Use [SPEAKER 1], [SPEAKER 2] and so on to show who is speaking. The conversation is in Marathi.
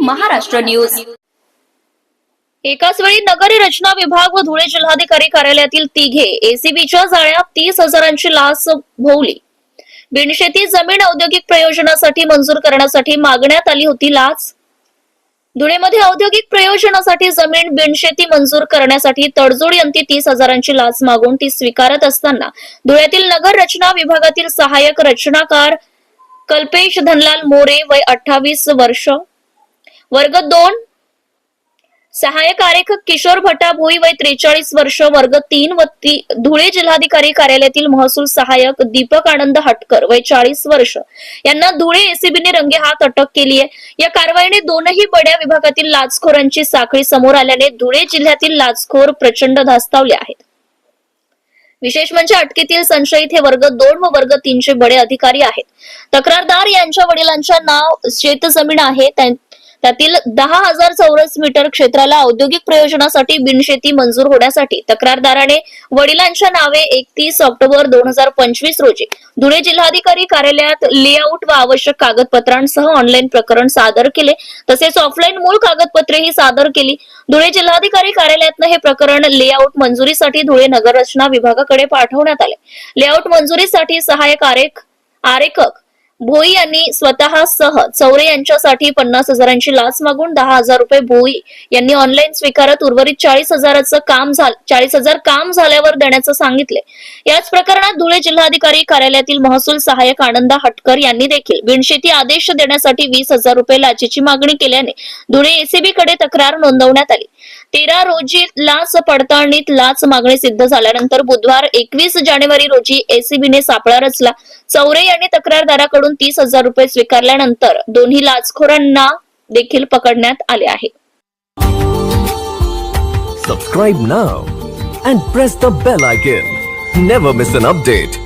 [SPEAKER 1] महाराष्ट्र न्यूज.
[SPEAKER 2] एकाच वेळी नगरी रचना विभाग व धुळे जिल्हाधिकारी कार्यालयातील तिघे एसीबीच्या जाळ्यात तीस हजारांची लाच भोवली. बिनशेती जमीन औद्योगिक प्रयोजनासाठी मंजूर करण्यासाठी मागण्यात आली होती लाच. धुळेमध्ये औद्योगिक प्रयोजनासाठी जमीन बिनशेती मंजूर करण्यासाठी तडजोड यंती तीस हजारांची लाच मागून ती स्वीकारत असताना धुळ्यातील नगर रचना विभागातील सहाय्यक रचनाकार कल्पेश धनलाल मोरे वय अठ्ठावीस वर्ष वर्ग दोन. सहाय्यक आरेखक किशोर भटा भोई वय त्रेचाळीस वर्ष वर्ग तीन व ती- धुळे जिल्हाधिकारी कार्यालयातील महसूल सहाय्यक दीपक आनंद हटकर वय चाळीस वर्ष. यांना धुळे एसीबीने रंगेहात अटक केली आहे. या कारवाईने दोनही बड्या विभागातील लाचखोरांची साखळी समोर आल्याने धुळे जिल्ह्यातील लाचखोर प्रचंड धास्तावले आहेत. विशेष म्हणजे अटकेतील संशयित हे वर्ग दोन व वर्ग तीनचे बडे अधिकारी आहेत. तक्रारदार यांच्या वडिलांच्या नाव शेतजमीन आहे त्यातील दहा हजार चौरस मीटर क्षेत्राला औद्योगिक प्रयोजनासाठी बिनशेती मंजूर होण्यासाठी तक्रारदाराने वडिलांच्या नावे एकतीस ऑक्टोबर दोन हजार पंचवीस रोजी धुळे जिल्हाधिकारी कार्यालयात लेआउट व आवश्यक कागदपत्रांसह ऑनलाईन प्रकरण सादर केले. तसेच ऑफलाईन मूळ कागदपत्रेही सादर केली. धुळे जिल्हाधिकारी कार्यालयातनं हे प्रकरण लेआउट मंजुरीसाठी धुळे नगररचना विभागाकडे पाठवण्यात आले. लेआउट मंजुरीसाठी सहाय्यक आरेख आरेखक भोई यांनी स्वतः सह चौरे यांच्यासाठी पन्नास हजारांची लाच मागून दहा हजार रुपये भोई यांनी ऑनलाईन स्वीकारत उर्वरित चाळीस हजाराचं काम झालं चाळीस हजार काम झाल्यावर देण्याचं सांगितले. याच प्रकरणात धुळे जिल्हाधिकारी कार्यालयातील महसूल सहाय्यक आनंदा हटकर यांनी देखील बिनशेती आदेश देण्यासाठी वीस हजार रुपये लाचेची मागणी केल्याने धुळे एसीबी कडे तक्रार नोंदवण्यात आली. तेरा रोजी लाच पडताळणीत लाच मागणी सिद्ध झाल्यानंतर बुधवार एकवीस जानेवारी रोजी एसीबीने सापळा रचला. चौरे यांनी तक्रारदाराकडून तीस हजार रुपये स्वीकारल्यानंतर दोन्ही लाचखोरांना देखील पकडण्यात आले आहे.
[SPEAKER 3] Subscribe now and press the bell icon never miss an update